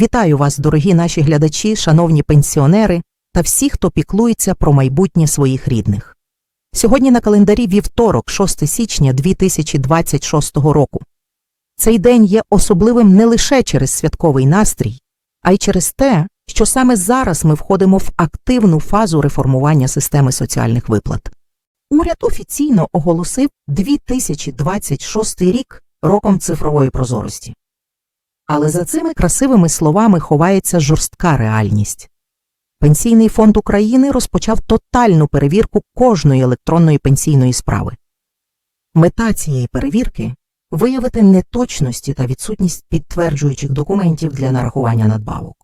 Вітаю вас, дорогі наші глядачі, шановні пенсіонери та всі, хто піклується про майбутнє своїх рідних. Сьогодні на календарі вівторок, 6 січня 2026 року. Цей день є особливим не лише через святковий настрій, а й через те, що саме зараз ми входимо в активну фазу реформування системи соціальних виплат. Уряд офіційно оголосив 2026 рік роком цифрової прозорості. Але за цими красивими словами ховається жорстка реальність. Пенсійний фонд України розпочав тотальну перевірку кожної електронної пенсійної справи. Мета цієї перевірки виявити неточності та відсутність підтверджуючих документів для нарахування надбавок.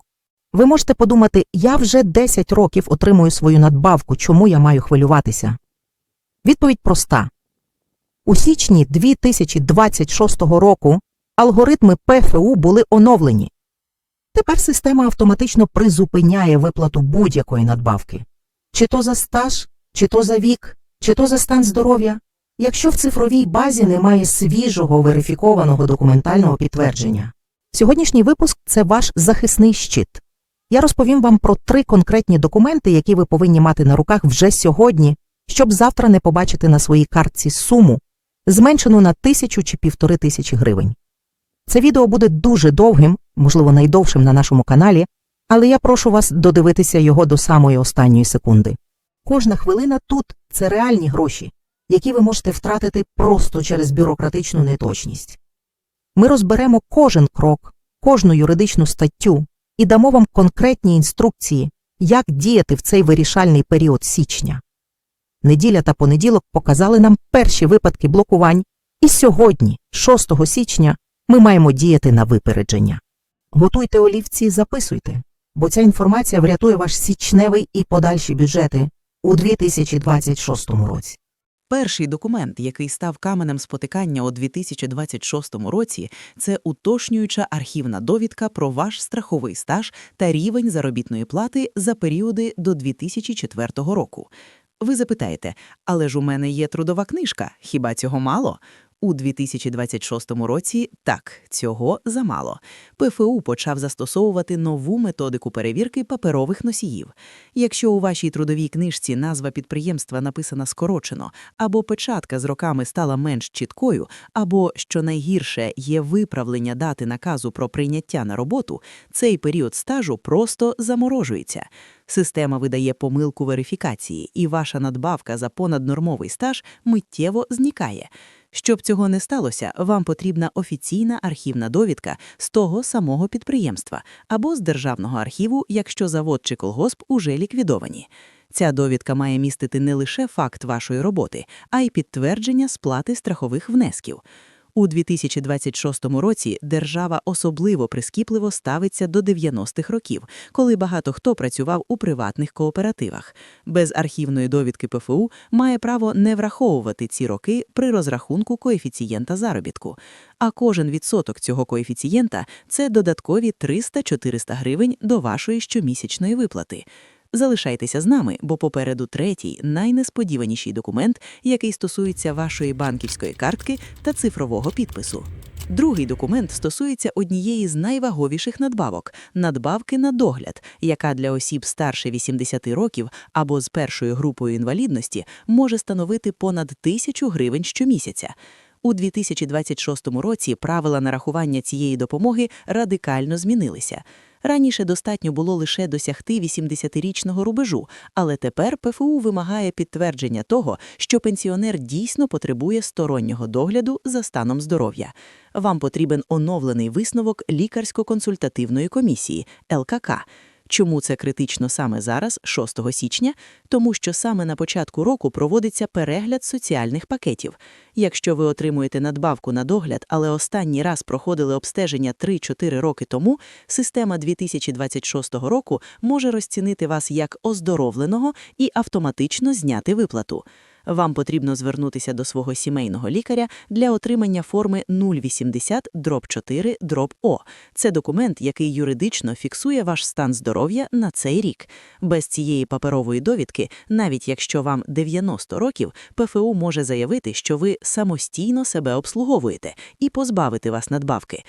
Ви можете подумати, я вже 10 років отримую свою надбавку, чому я маю хвилюватися? Відповідь проста. У січні 2026 року алгоритми ПФУ були оновлені. Тепер система автоматично призупиняє виплату будь-якої надбавки. Чи то за стаж, чи то за вік, чи то за стан здоров'я, якщо в цифровій базі немає свіжого верифікованого документального підтвердження. Сьогоднішній випуск це ваш захисний щит. Я розповім вам про три конкретні документи, які ви повинні мати на руках вже сьогодні, щоб завтра не побачити на своїй картці суму, зменшену на тисячу чи півтори тисячі гривень. Це відео буде дуже довгим, можливо, найдовшим на нашому каналі, але я прошу вас додивитися його до самої останньої секунди. Кожна хвилина тут це реальні гроші, які ви можете втратити просто через бюрократичну неточність. Ми розберемо кожен крок, кожну юридичну статтю і дамо вам конкретні інструкції, як діяти в цей вирішальний період січня. Неділя та понеділок показали нам перші випадки блокувань, і сьогодні, 6 січня, ми маємо діяти на випередження. Готуйте олівці і записуйте, бо ця інформація врятує ваш січневий і подальші бюджети у 2026 році. Перший документ, який став каменем спотикання у 2026 році, це уточнююча архівна довідка про ваш страховий стаж та рівень заробітної плати за періоди до 2004 року. Ви запитаєте, але ж у мене є трудова книжка, хіба цього мало? У 2026 році так, цього замало. ПФУ почав застосовувати нову методику перевірки паперових носіїв. Якщо у вашій трудовій книжці назва підприємства написана скорочено, або печатка з роками стала менш чіткою, або, що найгірше, є виправлення дати наказу про прийняття на роботу, цей період стажу просто заморожується. Система видає помилку верифікації, і ваша надбавка за понаднормовий стаж миттєво зникає. Щоб цього не сталося, вам потрібна офіційна архівна довідка з того самого підприємства або з державного архіву, якщо завод чи колгосп уже ліквідовані. Ця довідка має містити не лише факт вашої роботи, а й підтвердження сплати страхових внесків. У 2026 році держава особливо прискіпливо ставиться до 90-х років, коли багато хто працював у приватних кооперативах. Без архівної довідки ПФУ має право не враховувати ці роки при розрахунку коефіцієнта заробітку. А кожен відсоток цього коефіцієнта це додаткові 300-400 гривень до вашої щомісячної виплати. Залишайтеся з нами, бо попереду третій, найнесподіваніший документ, який стосується вашої банківської картки та цифрового підпису. Другий документ стосується однієї з найваговіших надбавок надбавки на догляд, яка для осіб старше 80 років або з першою групою інвалідності може становити понад тисячу гривень щомісяця. У 2026 році правила нарахування цієї допомоги радикально змінилися. Раніше достатньо було лише досягти 80-річного рубежу, але тепер ПФУ вимагає підтвердження того, що пенсіонер дійсно потребує стороннього догляду за станом здоров'я. Вам потрібен оновлений висновок лікарсько-консультативної комісії ЛКК. Чому це критично саме зараз, 6 січня? Тому що саме на початку року проводиться перегляд соціальних пакетів. Якщо ви отримуєте надбавку на догляд, але останній раз проходили обстеження 3-4 роки тому, система 2026 року може розцінити вас як оздоровленого і автоматично зняти виплату вам потрібно звернутися до свого сімейного лікаря для отримання форми 080 дроб 4 дроб О. Це документ, який юридично фіксує ваш стан здоров'я на цей рік. Без цієї паперової довідки, навіть якщо вам 90 років, ПФУ може заявити, що ви самостійно себе обслуговуєте і позбавити вас надбавки.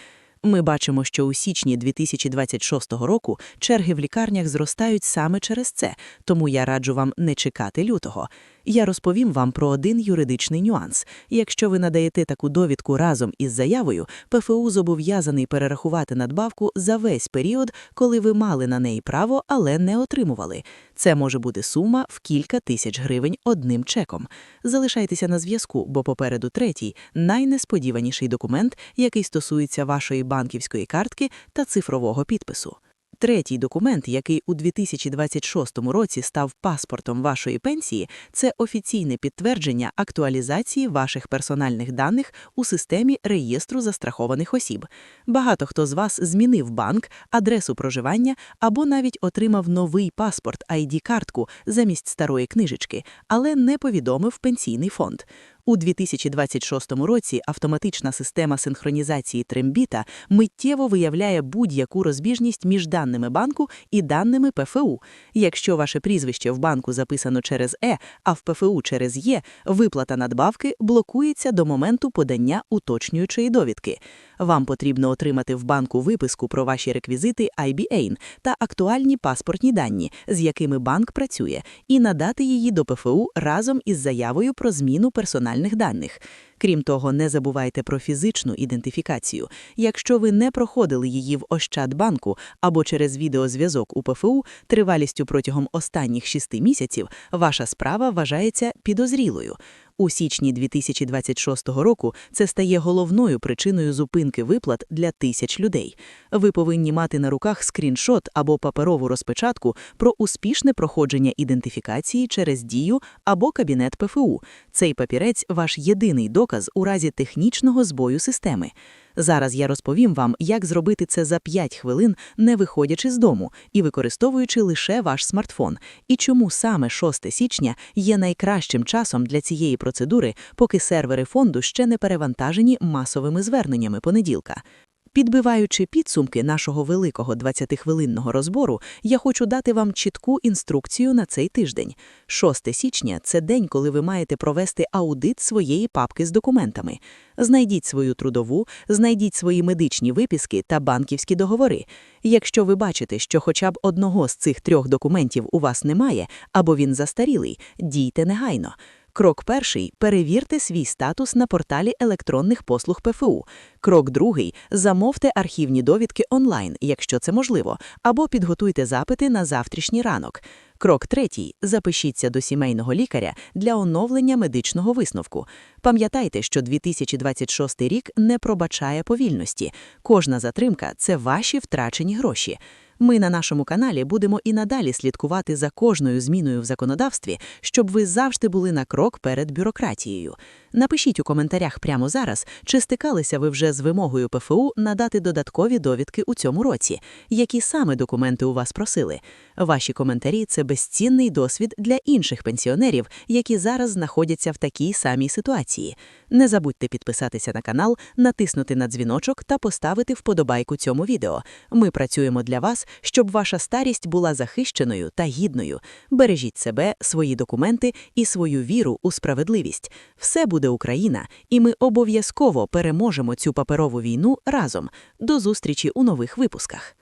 Ми бачимо, що у січні 2026 року черги в лікарнях зростають саме через це, тому я раджу вам не чекати лютого. Я розповім вам про один юридичний нюанс. Якщо ви надаєте таку довідку разом із заявою, ПФУ зобов'язаний перерахувати надбавку за весь період, коли ви мали на неї право, але не отримували. Це може бути сума в кілька тисяч гривень одним чеком. Залишайтеся на зв'язку, бо попереду третій, найнесподіваніший документ, який стосується вашої банківської картки та цифрового підпису. Третій документ, який у 2026 році став паспортом вашої пенсії, це офіційне підтвердження актуалізації ваших персональних даних у системі реєстру застрахованих осіб. Багато хто з вас змінив банк, адресу проживання або навіть отримав новий паспорт ID-картку замість старої книжечки, але не повідомив пенсійний фонд. У 2026 році автоматична система синхронізації Трембіта миттєво виявляє будь-яку розбіжність між даними банку і даними ПФУ. Якщо ваше прізвище в банку записано через Е, а в ПФУ через Є, виплата надбавки блокується до моменту подання уточнюючої довідки. Вам потрібно отримати в банку виписку про ваші реквізити IBAN та актуальні паспортні дані, з якими банк працює, і надати її до ПФУ разом із заявою про зміну персональних даних. Крім того, не забувайте про фізичну ідентифікацію. Якщо ви не проходили її в Ощадбанку або через відеозв'язок у ПФУ тривалістю протягом останніх шести місяців, ваша справа вважається підозрілою. У січні 2026 року це стає головною причиною зупинки виплат для тисяч людей. Ви повинні мати на руках скріншот або паперову розпечатку про успішне проходження ідентифікації через дію або кабінет ПФУ. Цей папірець ваш єдиний доказ у разі технічного збою системи. Зараз я розповім вам, як зробити це за 5 хвилин, не виходячи з дому і використовуючи лише ваш смартфон, і чому саме 6 січня є найкращим часом для цієї процедури, поки сервери фонду ще не перевантажені масовими зверненнями понеділка. Підбиваючи підсумки нашого великого 20-хвилинного розбору, я хочу дати вам чітку інструкцію на цей тиждень. 6 січня – це день, коли ви маєте провести аудит своєї папки з документами. Знайдіть свою трудову, знайдіть свої медичні виписки та банківські договори. Якщо ви бачите, що хоча б одного з цих трьох документів у вас немає, або він застарілий, дійте негайно. Крок перший – перевірте свій статус на порталі електронних послуг ПФУ. Крок другий – замовте архівні довідки онлайн, якщо це можливо, або підготуйте запити на завтрашній ранок. Крок третій – запишіться до сімейного лікаря для оновлення медичного висновку. Пам'ятайте, що 2026 рік не пробачає повільності. Кожна затримка – це ваші втрачені гроші. Ми на нашому каналі будемо і надалі слідкувати за кожною зміною в законодавстві, щоб ви завжди були на крок перед бюрократією. Напишіть у коментарях прямо зараз, чи стикалися ви вже з вимогою ПФУ надати додаткові довідки у цьому році, які саме документи у вас просили. Ваші коментарі це безцінний досвід для інших пенсіонерів, які зараз знаходяться в такій самій ситуації. Не забудьте підписатися на канал, натиснути на дзвіночок та поставити вподобайку цьому відео. Ми працюємо для щоб ваша старість була захищеною та гідною. Бережіть себе, свої документи і свою віру у справедливість. Все буде Україна, і ми обов'язково переможемо цю паперову війну разом. До зустрічі у нових випусках.